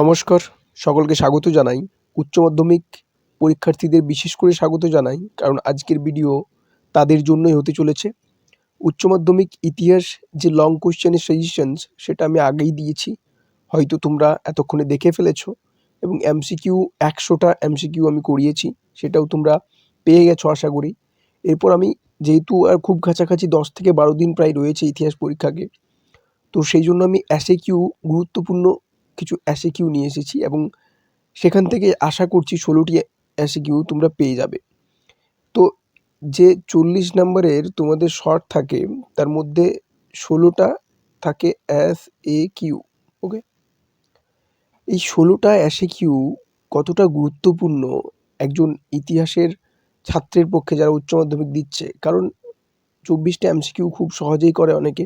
নমস্কার, সকলকে স্বাগত জানাই। উচ্চ মাধ্যমিক পরীক্ষার্থীদের বিশেষ করে স্বাগত জানাই, কারণ আজকের ভিডিও তাদের জন্যই হতে চলেছে। উচ্চ মাধ্যমিক ইতিহাস যে লং কোশ্চেনের সাজেশনস সেটা আমি আগেই দিয়েছি। হয়তো তোমরা এতক্ষণে দেখে ফেলেছো এবং এমসিকিউ একশোটা এমসিকিউ আমি করিয়েছি, সেটাও তোমরা পেয়ে গেছো আশা করি। এরপর আমি যেহেতু আর খুব কাছাকাছি দশ থেকে বারো দিন প্রায় রয়েছে ইতিহাস পরীক্ষাকে, তো সেই জন্য আমি অ্যাসে কিউ গুরুত্বপূর্ণ কিছু অ্যাসে কিউ নিয়ে এসেছি এবং সেখান থেকে আশা করছি ষোলোটি অ্যাসে কিউ তোমরা পেয়ে যাবে। তো যে চল্লিশ নম্বরের তোমাদের শর্ট থাকে, তার মধ্যে ষোলোটা থাকে অ্যাস এ কিউ ওকে এই ষোলোটা অ্যাসে কিউ কতটা গুরুত্বপূর্ণ একজন ইতিহাসের ছাত্রের পক্ষে যারা উচ্চ মাধ্যমিক দিচ্ছে? কারণ চব্বিশটা এমসিকিউ খুব সহজেই করে অনেকে,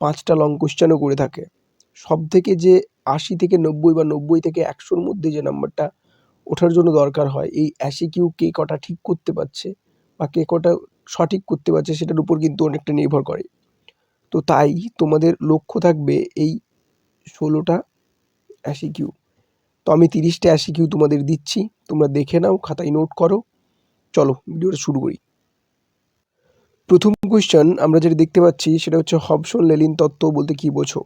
পাঁচটা লং কোশ্চেনও করে থাকে। সব থেকে যে আশি থেকে নব্বই বা নব্বই থেকে একশোর মধ্যে যে নাম্বারটা ওঠার জন্য দরকার হয়, এই অ্যাসি কিউ কে কটা ঠিক করতে পারছে বা কে কটা সঠিক করতে পারছে সেটার উপর কিন্তু অনেকটা নির্ভর করে। তো তাই তোমাদের লক্ষ্য থাকবে এই ষোলোটা অ্যাসি কিউ। তো আমি তিরিশটা অ্যাসি কিউ তোমাদের দিচ্ছি, তোমরা দেখে নাও, খাতায় নোট করো। চলো, ভিডিওটা শুরু করি। প্রথম কোয়েশ্চেন আমরা যেটা দেখতে পাচ্ছি সেটা হচ্ছে, হবসন লেলিন তত্ত্ব বলতে কি বোঝো?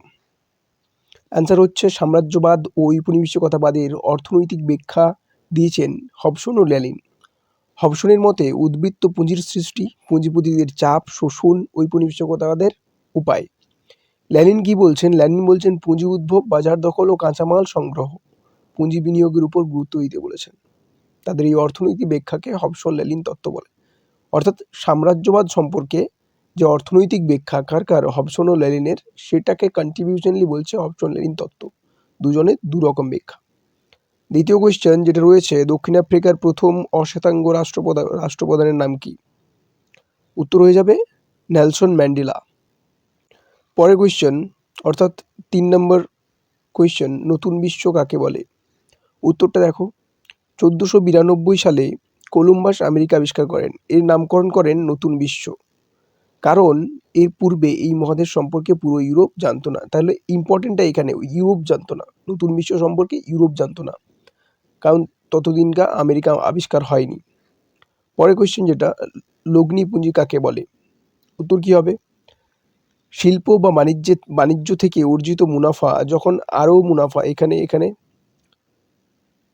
অ্যান্সার হচ্ছে, সাম্রাজ্যবাদ ও ঔপনিবেশিকতাবাদের অর্থনৈতিক ব্যাখ্যা দিয়েছেন হবসন ও লেলিন হবসনের মতে, উদ্বৃত্ত পুঁজির সৃষ্টি পুঁজিপতিদের চাপ, শোষণ ঔপনিবেশিকতাবাদের উপায়। ল্যালিন কি বলছেন? ল্যানিন বলছেন, পুঁজি উদ্ভব, বাজার দখল ও কাঁচামাল সংগ্রহ। পুঁজি বিনিয়োগের উপর গুরুত্ব দিতে বলেছেন। তাদের এই অর্থনৈতিক ব্যাখ্যাকে হবসন লেলিন তত্ত্ব বলে। অর্থাৎ সাম্রাজ্যবাদ সম্পর্কে যে অর্থনৈতিক ব্যাখ্যা, কার কার হবসন ও লেলিনের সেটাকে কন্ট্রিবিউশনলি বলছে হবসন লেলিন তত্ত্ব। দুজনের দু রকম ব্যাখ্যা। দ্বিতীয় কোয়েশ্চেন যেটা রয়েছে, দক্ষিণ আফ্রিকার প্রথম অশ্বেতাঙ্গ রাষ্ট্রপ্রধান রাষ্ট্রপ্রধানের নাম কি? উত্তর হয়ে যাবে নেলসন ম্যান্ডেলা। পরের কোয়েশ্চেন অর্থাৎ তিন নম্বর কোয়েশ্চেন নতুন বিশ্ব কাকে বলে? উত্তরটা দেখো, চোদ্দোশো বিরানব্বই সালে কলম্বাস আমেরিকা আবিষ্কার করেন। এর নামকরণ করেন নতুন বিশ্ব। কারণ এর পূর্বে এই মহাদেশ সম্পর্কে পুরো ইউরোপ জানতো না। তাহলে ইম্পর্টেন্টটা এখানে, ইউরোপ জানতো না। নতুন বিশ্ব সম্পর্কে ইউরোপ জানতো না। কারণ ততদিনকার আমেরিকা আবিষ্কার হয়নি। পরের কোয়েশ্চেন যেটা লগ্নি পুঁজি কাকে বলে? উত্তর কী হবে? শিল্প বা বাণিজ্যে, বাণিজ্য থেকে অর্জিত মুনাফা যখন আরও মুনাফা এখানে এখানে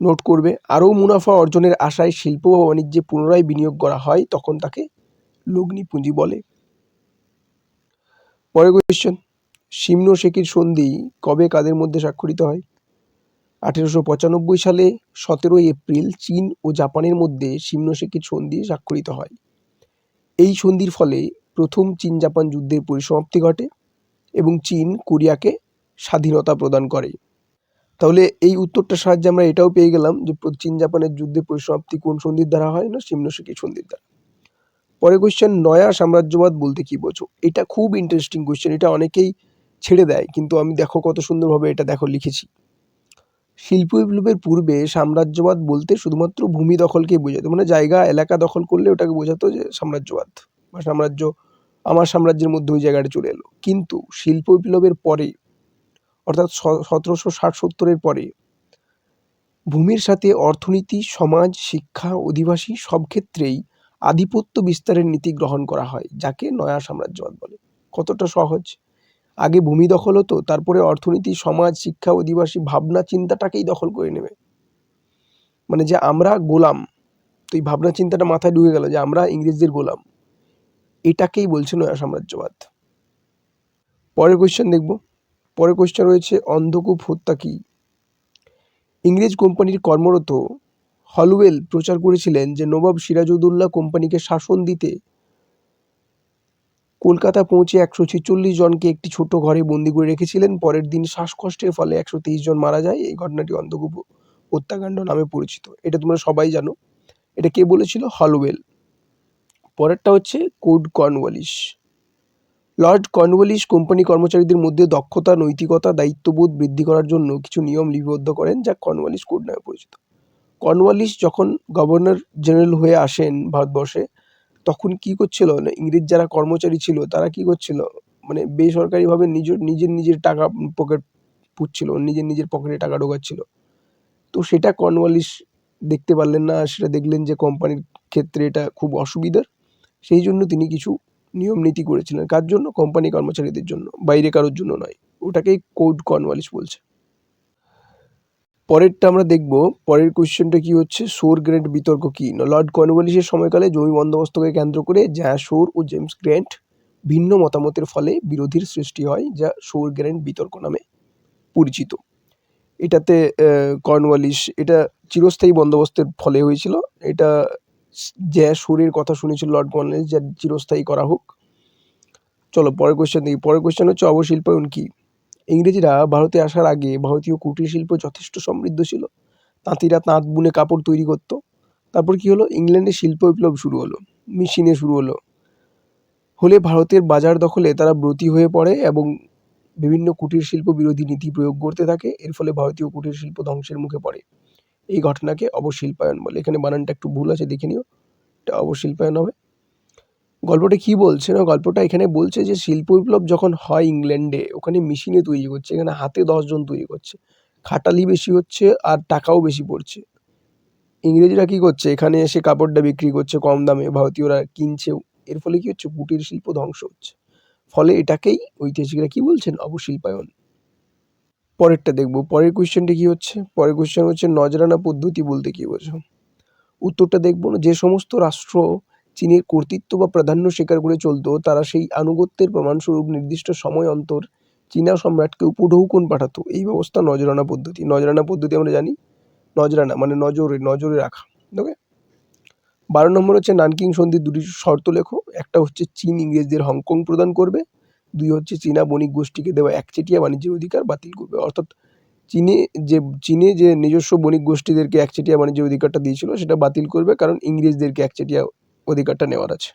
নোট করবে, আরও মুনাফা অর্জনের আশায় শিল্প বা বাণিজ্যে পুনরায় বিনিয়োগ করা হয়, তখন তাকে লগ্নি পুঁজি বলে। পরের কোয়েশ্চেন সিমন শেখির সন্ধি কবে কাদের মধ্যে স্বাক্ষরিত হয়? আঠেরোশো পঁচানব্বই সালে সতেরোই এপ্রিল চীন ও জাপানের মধ্যে সিমন শেখির সন্ধি স্বাক্ষরিত হয়। এই সন্ধির ফলে প্রথম চীন জাপান যুদ্ধের পরিসমাপ্তি ঘটে এবং চীন কোরিয়াকে স্বাধীনতা প্রদান করে। তাহলে এই উত্তরটার সাহায্যে আমরা এটাও পেয়ে গেলাম যে চীন জাপানের যুদ্ধের পরিসমাপ্তি কোন সন্ধির দ্বারা হয় না সিমনশিকি সন্ধির দ্বারা। পরে কোয়েশ্চেন নয়া সাম্রাজ্যবাদ বলতে কি বোঝো? এটা খুব ইন্টারেস্টিং কোয়েশ্চেন এটা অনেকেই ছেড়ে দেয়, কিন্তু আমি দেখো কত সুন্দরভাবে এটা দেখো লিখেছি। শিল্প বিপ্লবের পূর্বে সাম্রাজ্যবাদ বলতে শুধুমাত্র ভূমি দখলকেই বোঝাতো মানে জায়গা, এলাকা দখল করলে ওটাকে বোঝাতো যে সাম্রাজ্যবাদ বা সাম্রাজ্য, আমার সাম্রাজ্যের মধ্যে ওই জায়গাটা চলে এলো। কিন্তু শিল্প বিপ্লবের পরে, অর্থাৎ সতেরোশো ষাট সত্তরের পরে, ভূমির সাথে অর্থনীতি, সমাজ, শিক্ষা, অধিবাসী সব ক্ষেত্রেই আধিপত্য বিস্তারের নীতি গ্রহণ করা হয়, যাকে নয়া সাম্রাজ্যবাদ বলে। কতটা সহজ? আগে ভূমি দখল হতো, তারপরে অর্থনীতি, সমাজ, শিক্ষা, অধিবাসী ভাবনা, চিন্তাটাকেই দখল করে নেবে। মানে যে আমরা গোলাম, তো এই ভাবনা, চিন্তাটা মাথায় ঢুকে গেল যে আমরা ইংরেজদের গোলাম। এটাকেই বলছে নয়া সাম্রাজ্যবাদ। পরের কোয়েশ্চেন দেখব। পরের কোয়েশ্চেন রয়েছে, অন্ধকূপ হত্যা কি? ইংরেজ কোম্পানির কর্মরত হলওয়েল প্রচার করেছিলেন যে নবাব সিরাজউদ্দৌলা কোম্পানিকে শাসন দিতে কলকাতা পৌঁছে একশো ছেচল্লিশ জনকে একটি ছোট ঘরে বন্দি করে রেখেছিলেন। পরের দিন শ্বাসকষ্টের ফলে একশো তেইশ জন মারা যায়। এই ঘটনাটি অন্ধকূপ হত্যাকাণ্ড নামে পরিচিত। এটা তোমরা সবাই জানো। এটা কে বলেছিল? হলওয়েল পরেরটা হচ্ছে কোড কর্নওয়ালিস লর্ড কর্নওয়ালিস কোম্পানি কর্মচারীদের মধ্যে দক্ষতা, নৈতিকতা, দায়িত্ববোধ বৃদ্ধি করার জন্য কিছু নিয়ম লিপিবদ্ধ করেন, যা কর্নওয়ালিস কোড নামে পরিচিত। কর্নওয়ালিস যখন গভর্নর জেনারেল হয়ে আসেন ভারতবর্ষে, তখন কি করছিল? না ইংরেজ যারা কর্মচারী ছিল, তারা কি করছিল? মানে বেসরকারিভাবে নিজের নিজের নিজের টাকা পকেট পুচ্ছিল নিজের নিজের পকেটে টাকা ঢোকাচ্ছিল। তো সেটা কর্নওয়ালিস দেখতে পারলেন না, সেটা দেখলেন যে কোম্পানির ক্ষেত্রে এটা খুব অসুবিধার। সেই জন্য তিনি কিছু নিয়ম নীতি করেছিলেন। কার জন্য? কোম্পানি কর্মচারীদের জন্য, বাইরে কারোর জন্য নয়। ওটাকেই কোড কর্নওয়ালিস বলছে। পরেরটা আমরা দেখব। পরের কোয়েশ্চেনটা কি হচ্ছে? সোর গ্র্যান্ট বিতর্ক কি? না, লর্ড কর্নওয়ালিসের সময়কালে জমি বন্দোবস্তকে কেন্দ্র করে যা সোর ও জেমস গ্র্যান্ট ভিন্ন মতামতের ফলে বিরোধীর সৃষ্টি হয়, যা সোর গ্র্যান্ট বিতর্ক নামে পরিচিত। এটাতে কর্নওয়ালিস এটা চিরস্থায়ী বন্দোবস্তের ফলে হয়েছিল। এটা যে সুরের কথা শুনেছিল লর্ড কর্নওয়ালিস যা চিরস্থায়ী করা হোক। চলো, পরের কোয়েশ্চেন দেখি। পরের কোয়েশ্চেন হচ্ছে অবশিল্পায়ন কি? ইংরেজরা ভারতে আসার আগে ভারতীয় কুটির শিল্প যথেষ্ট সমৃদ্ধ ছিল। তাঁতিরা তাঁত বুনে কাপড় তৈরি করতো। তারপর কি হলো? ইংল্যান্ডে শিল্প বিপ্লব শুরু হলো, মেশিনে শুরু হলো। হলে ভারতের বাজার দখলে তারা ব্রতী হয়ে পড়ে এবং বিভিন্ন কুটির শিল্প বিরোধী নীতি প্রয়োগ করতে থাকে। এর ফলে ভারতীয় কুটির শিল্প ধ্বংসের মুখে পড়ে। এই ঘটনাকে অবশিল্পায়ন বলে। এখানে বানানটা একটু ভুল আছে, দেখে নিও। এটা অবশিল্পায়ন হবে। গল্পটা কি বলছে না? গল্পটা এখানে বলছে যে শিল্প বিপ্লব যখন হয় ইংল্যান্ডে, ওখানে মেশিনে তৈরি করছে, এখানে হাতে দশজন তৈরি করছে। খাটালি বেশি হচ্ছে আর টাকাও বেশি পড়ছে। ইংরেজরা কি করছে? এখানে এসে কাপড়টা বিক্রি করছে কম দামে, ভারতীয়রা কিনছেও এর ফলে কি হচ্ছে? কুটির শিল্প ধ্বংস হচ্ছে। ফলে এটাকেই ঐতিহাসিকরা কি বলছেন? অবশিল্পায়ন। পরেরটা দেখব। পরের কোয়েশ্চেনটা কি হচ্ছে? পরের কোয়েশ্চেন হচ্ছে, নজরানা পদ্ধতি বলতে কি বোঝো উত্তরটা দেখব না? যে সমস্ত রাষ্ট্র চীনের কর্তৃত্ব বা প্রাধান্য স্বীকার করে চলতো তারা সেই আনুগত্যের প্রমাণস্বরূপ নির্দিষ্ট সময় অন্তর চীনা সম্রাটকে উপঢৌকন পাঠাতো। এই ব্যবস্থা নজরানা পদ্ধতি। নজরানা পদ্ধতি আমরা জানি। নজরানা মানে নজরে নজরে রাখা। ওকে বারো নম্বর হচ্ছে নানকিং সন্ধির দুটি শর্ত লেখো। একটা হচ্ছে চীন ইংরেজদের হংকং প্রদান করবে। দুই হচ্ছে চীনা বণিক গোষ্ঠীকে দেওয়া একচেটিয়া বাণিজ্যের অধিকার বাতিল করবে। অর্থাৎ চীনে যে চীনে যে নিজস্ব বণিক গোষ্ঠীদেরকে একচেটিয়া বাণিজ্যের অধিকারটা দিয়েছিল সেটা বাতিল করবে কারণ ইংরেজদেরকে একচেটিয়া অধিকারটা নেওয়ার আছে।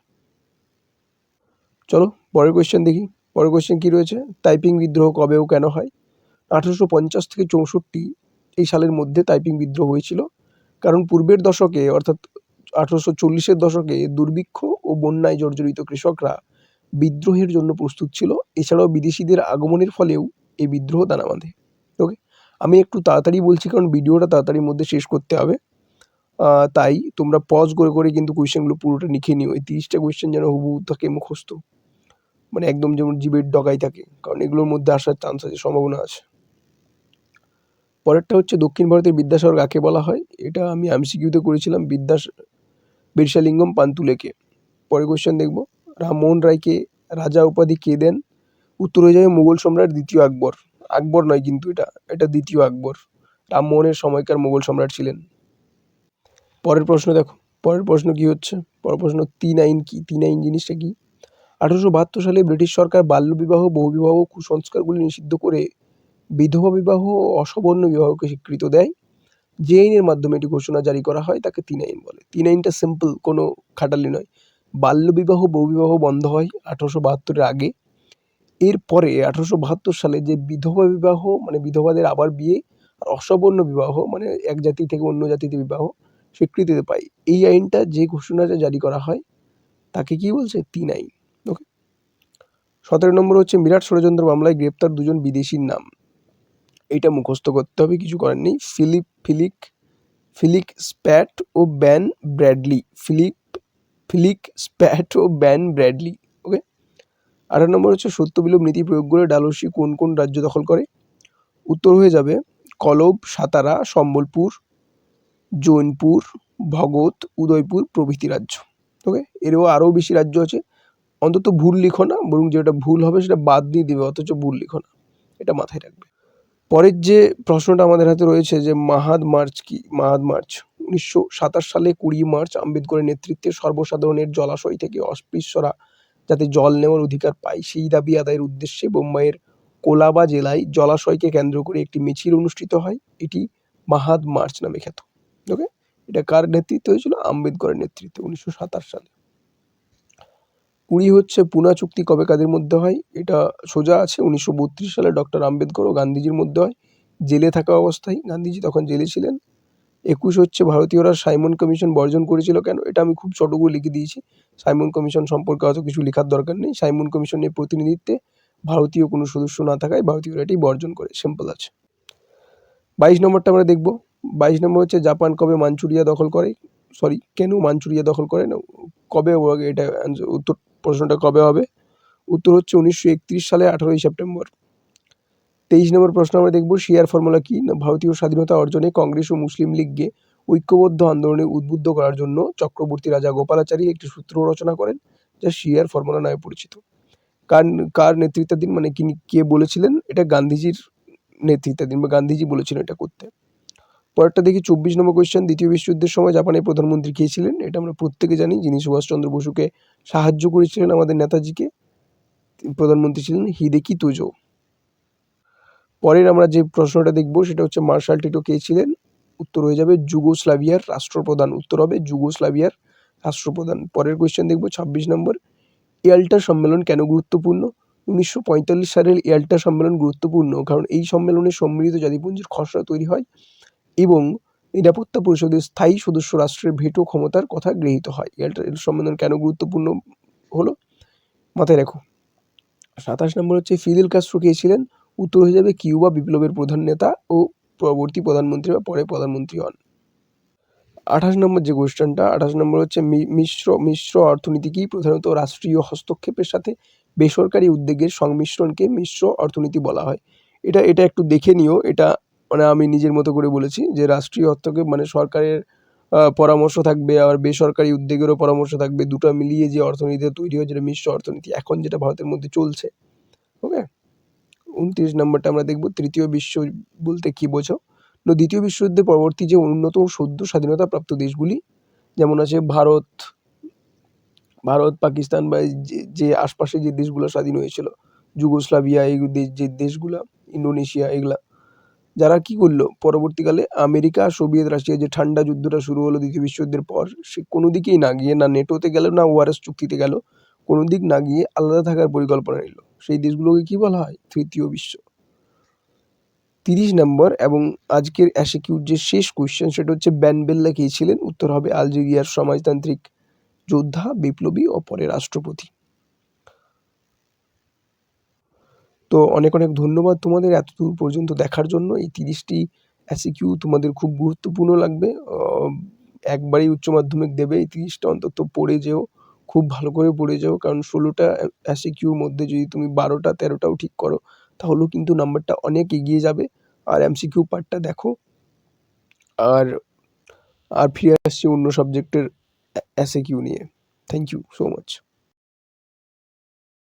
চলো, পরের কোয়েশ্চেন দেখি। পরের কোয়েশ্চেন কী রয়েছে? টাইপিং বিদ্রোহ কবে ও কেন হয়? আঠেরোশো পঞ্চাশ থেকে চৌষট্টি এই সালের মধ্যে টাইপিং বিদ্রোহ হয়েছিল। কারণ পূর্বের দশকে, অর্থাৎ আঠেরোশো চল্লিশের দশকে দুর্ভিক্ষ ও বন্যায় জর্জরিত কৃষকরা বিদ্রোহের জন্য প্রস্তুত ছিল। এছাড়াও বিদেশিদের আগমনের ফলেও এই বিদ্রোহ দানা বাঁধে। ওকে আমি একটু তাড়াতাড়ি বলছি, কারণ ভিডিওটা তাড়াতাড়ির মধ্যে শেষ করতে হবে। তাই তোমরা পজ করে করে কিন্তু কোয়েশ্চেনগুলো পুরোটা লিখে নিও। এই তিরিশটা কোয়েশ্চেন যেন হুবহু থাকে মুখস্থ। মানে একদম যেমন জীবের ডগায় থাকে। কারণ এগুলোর মধ্যে আসার চান্স আছে, সম্ভাবনা আছে। পরেরটা হচ্ছে দক্ষিণ ভারতের বিদ্যাসাগর কাকে বলা হয়? এটা আমি এমসিকিউতে করেছিলাম, বিদ্যাস বিরসালিঙ্গম পান্তুলেকে। পরের কোয়েশ্চেন দেখব। রামমোহন রায়কে রাজা উপাধি কে দেন? উত্তর হয়ে যাবে মুঘল সম্রাট দ্বিতীয় আকবর। আকবর নয় কিন্তু এটা এটা দ্বিতীয় আকবর। রামমোহনের সময়কার মুঘল সম্রাট ছিলেন। পরের প্রশ্ন দেখো। পরের প্রশ্ন কি হচ্ছে? পরের প্রশ্ন, তিন আইন কি? তিন আইন জিনিসটা কি? আঠারোশো বাহাত্তর সালে ব্রিটিশ সরকার বাল্যবিবাহ বহুবিবাহ কুসংস্কারগুলি নিষিদ্ধ করে বিধবা বিবাহ ও অসবর্ণ বিবাহকে স্বীকৃত দেয়। যে আইনের মাধ্যমে এটি ঘোষণা জারি করা হয়, তাকে তিন আইন বলে। তিন আইনটা সিম্পল কোনো খাটালি নয়। বাল্যবিবাহ বহুবিবাহ বন্ধ হয় আঠারোশো বাহাত্তরের আগে। এরপরে আঠারোশো বাহাত্তর সালে যে বিধবা বিবাহ মানে বিধবাদের আবার বিয়ে আর অসবর্ণ বিবাহ মানে এক জাতি থেকে অন্য জাতিতে বিবাহ স্বীকৃতিতে পায় এই আইনটা যে ঘোষণাটা জারি করা হয়, তাকে কি বলছে? তিন আইন। ওকে। সতেরো নম্বর হচ্ছে মিরাট ষড়যন্ত্র মামলায় গ্রেপ্তার দুজন বিদেশির নাম। এটা মুখস্থ করতে হবে, কিছু করার নেই। ফিলিপ, ফিলিক ফিলিক স্প্যাট ও Ben Bradley. Philip, Philip Spratt ও ব্যান ব্র্যাডলি। ওকে। আঠারো নম্বর হচ্ছে, সত্য বিলোপ নীতি প্রয়োগ করে ডালসি কোন কোন রাজ্য দখল করে? উত্তর হয়ে যাবে, কলব, সাতারা, সম্বলপুর জৈনপুর, ভগত, উদয়পুর প্রভৃতি রাজ্য। ওকে এরও আরও বেশি রাজ্য আছে। অন্তত ভুল লিখো না, বরং যেটা ভুল হবে সেটা বাদ দিয়ে দেবে, অথচ ভুল লিখো না। এটা মাথায় রাখবে। পরের যে প্রশ্নটা আমাদের হাতে রয়েছে যে, মাহাদ মার্চ কি? মাহাদ মার্চ, উনিশশো সাতাশ সালে কুড়ি মার্চ আম্বেদকরের নেতৃত্বে সর্বসাধারণের জলাশয় থেকে অস্পৃশ্যরা যাতে জল নেওয়ার অধিকার পায়, সেই দাবি আদায়ের উদ্দেশ্যে বোম্বাইয়ের কোলাবা জেলায় জলাশয়কে কেন্দ্র করে একটি মিছিল অনুষ্ঠিত হয়। এটি মাহাদ মার্চ নামে খ্যাত। ওকে? এটা কার নেতৃত্বে হয়েছিল? আম্বেদকরের নেতৃত্বে, উনিশশো সাতাশ সালে। কুড়ি হচ্ছে পুনা চুক্তি কবে কাদের মধ্যে হয়? এটা সোজা আছে, উনিশশো বত্রিশ সালে ডক্টর আম্বেদকর ও গান্ধীজির মধ্যে হয়। জেলে থাকা অবস্থায় গান্ধীজি তখন জেলে ছিলেন। একুশ হচ্ছে ভারতীয়রা সাইমন কমিশন বর্জন করেছিল কেন? এটা আমি খুব ছোট করে লিখে দিয়েছি। সাইমন কমিশন সম্পর্কে অত কিছু লেখার দরকার নেই। সাইমন কমিশনের প্রতিনিধিত্বে ভারতীয় কোনো সদস্য না থাকায় ভারতীয়রা এটি বর্জন করে। সিম্পল আছে। বাইশ নম্বরটা আমরা দেখব। বাইশ নম্বর হচ্ছে জাপান কবে মাঞ্চুরিয়া দখল করে? সরি কেন মাঞ্চুরিয়া দখল করে? না, কবে এটা উত্তর, প্রশ্নটা কবে হবে? উত্তর হচ্ছে উনিশশো একত্রিশ সালে আঠারোই সেপ্টেম্বর। তেইশ নম্বর প্রশ্ন আমরা দেখব শিয়ার ফর্মুলা কি? না, ভারতীয় স্বাধীনতা অর্জনে কংগ্রেস ও মুসলিম লীগকে ঐক্যবদ্ধ আন্দোলনে উদ্বুদ্ধ করার জন্য চক্রবর্তী রাজা গোপালাচারী একটি সূত্র রচনা করেন, যা শিয়ার ফর্মুলা নামে পরিচিত। কার কার নেতৃত্বাধীন মানে কিনি কে বলেছিলেন? এটা গান্ধীজির নেতৃত্বাধীন, বা গান্ধীজি বলেছিলেন এটা করতে। পরেরটা দেখি, চব্বিশ নম্বর কোয়েশ্চেন দ্বিতীয় বিশ্বযুদ্ধের সময় জাপানের প্রধানমন্ত্রী কে ছিলেন? এটা আমরা প্রত্যেকে জানি, যিনি সুভাষচন্দ্র বসুকে সাহায্য করেছিলেন আমাদের নেতাজিকে প্রধানমন্ত্রী ছিলেন হিদেকি তুজো। পরের আমরা যে প্রশ্নটা দেখব, সেটা হচ্ছে মার্শাল টিটো কে ছিলেন? উত্তর হয়ে যাবে, যুগোস্লাভিয়ার রাষ্ট্রপ্রধান। উত্তর হবে, যুগোস্লাভিয়ার রাষ্ট্রপ্রধান। পরের কোয়েশ্চেন দেখব, ছাব্বিশ নম্বর ইয়াল্টা সম্মেলন কেন গুরুত্বপূর্ণ? উনিশশো পঁয়তাল্লিশ সালের ইয়াল্টা সম্মেলন গুরুত্বপূর্ণ, কারণ এই সম্মেলনে সম্মিলিত জাতিপুঞ্জের খসড়া তৈরি হয় এবং নিরাপত্তা পরিষদের স্থায়ী সদস্য রাষ্ট্রের ভেটো ক্ষমতার কথা গৃহীত হয়। ইয়াল্টা সম্মেলন কেন গুরুত্বপূর্ণ হলো? মাথায় রাখো। সাতাশ নম্বর হচ্ছে, ফিদেল কাস্ট্রো কে ছিলেন? উত্তর হয়ে যাবে কিউবা বিপ্লবের প্রধান নেতা ও পরবর্তী প্রধানমন্ত্রী বা পরে প্রধানমন্ত্রী হন। আঠাশ নম্বর যে কোয়েশ্চেনটা আঠাশ নম্বর হচ্ছে মিশ্র মিশ্র অর্থনীতি কি প্রধানত রাষ্ট্রীয় হস্তক্ষেপের সাথে বেসরকারি উদ্যোগের সংমিশ্রণকে মিশ্র অর্থনীতি বলা হয়। এটা এটা একটু দেখে নিও। এটা মানে আমি নিজের মতো করে বলেছি যে রাষ্ট্রীয় হস্তক্ষেপ মানে সরকারের পরামর্শ থাকবে আর বেসরকারি উদ্যোগেরও পরামর্শ থাকবে। দুটো মিলিয়ে যে অর্থনীতি তৈরি হয় যেটা মিশ্র অর্থনীতি। এখন যেটা ভারতের মধ্যে চলছে। ওকে উনত্রিশ নম্বরটা আমরা দেখব, তৃতীয় বিশ্ব বলতে কি বোঝো? না দ্বিতীয় বিশ্বযুদ্ধের পরবর্তী যে উন্নত ও সদ্য স্বাধীনতা প্রাপ্ত দেশগুলি, যেমন আছে ভারত ভারত, পাকিস্তান বা যে আশপাশে যে দেশগুলো স্বাধীন হয়েছিল, যুগোস্লাভিয়া, এই যে দেশগুলা, ইন্দোনেশিয়া, এগুলা। যারা কি করল? পরবর্তীকালে আমেরিকা, সোভিয়েত রাশিয়া যে ঠান্ডা যুদ্ধটা শুরু হলো দ্বিতীয় বিশ্বযুদ্ধের পর, সে কোনো দিকেই না গিয়ে না নেটোতে গেল, না ওয়ারেস চুক্তিতে গেল, কোনো দিক না গিয়ে আলাদা থাকার পরিকল্পনা নিল। সেই দেশগুলোকে কি বলা হয়? তৃতীয় বিশ্ব। তিরিশ নম্বর এবং আজকের অ্যাসিকিউর যে শেষ কোয়েশ্চেন সেটা হচ্ছে ব্যানবেল্লা কে ছিলেন, উত্তর হবে আলজেরিয়ার সমাজতান্ত্রিক যোদ্ধা, বিপ্লবী ও পরে রাষ্ট্রপতি। তো অনেক অনেক ধন্যবাদ তোমাদের এতদূর পর্যন্ত দেখার জন্য। এই তিরিশটি অ্যাসিকিউ তোমাদের খুব গুরুত্বপূর্ণ লাগবে। একবারই উচ্চ মাধ্যমিক দেবে। এই তিরিশটা অন্তত পড়ে যেও, খুব ভালো করে পড়ে যাও। কারণ ষোলোটা অ্যাসিকিউর মধ্যে যদি তুমি বারোটা, তেরোটাও ঠিক করো, তাহলেও কিন্তু নাম্বারটা অনেক এগিয়ে যাবে। আর এমসিকিউ পার্টটা দেখো। আর আর ফিরে আসছি অন্য সাবজেক্টের অ্যাসিকিউ নিয়ে। Thank you so much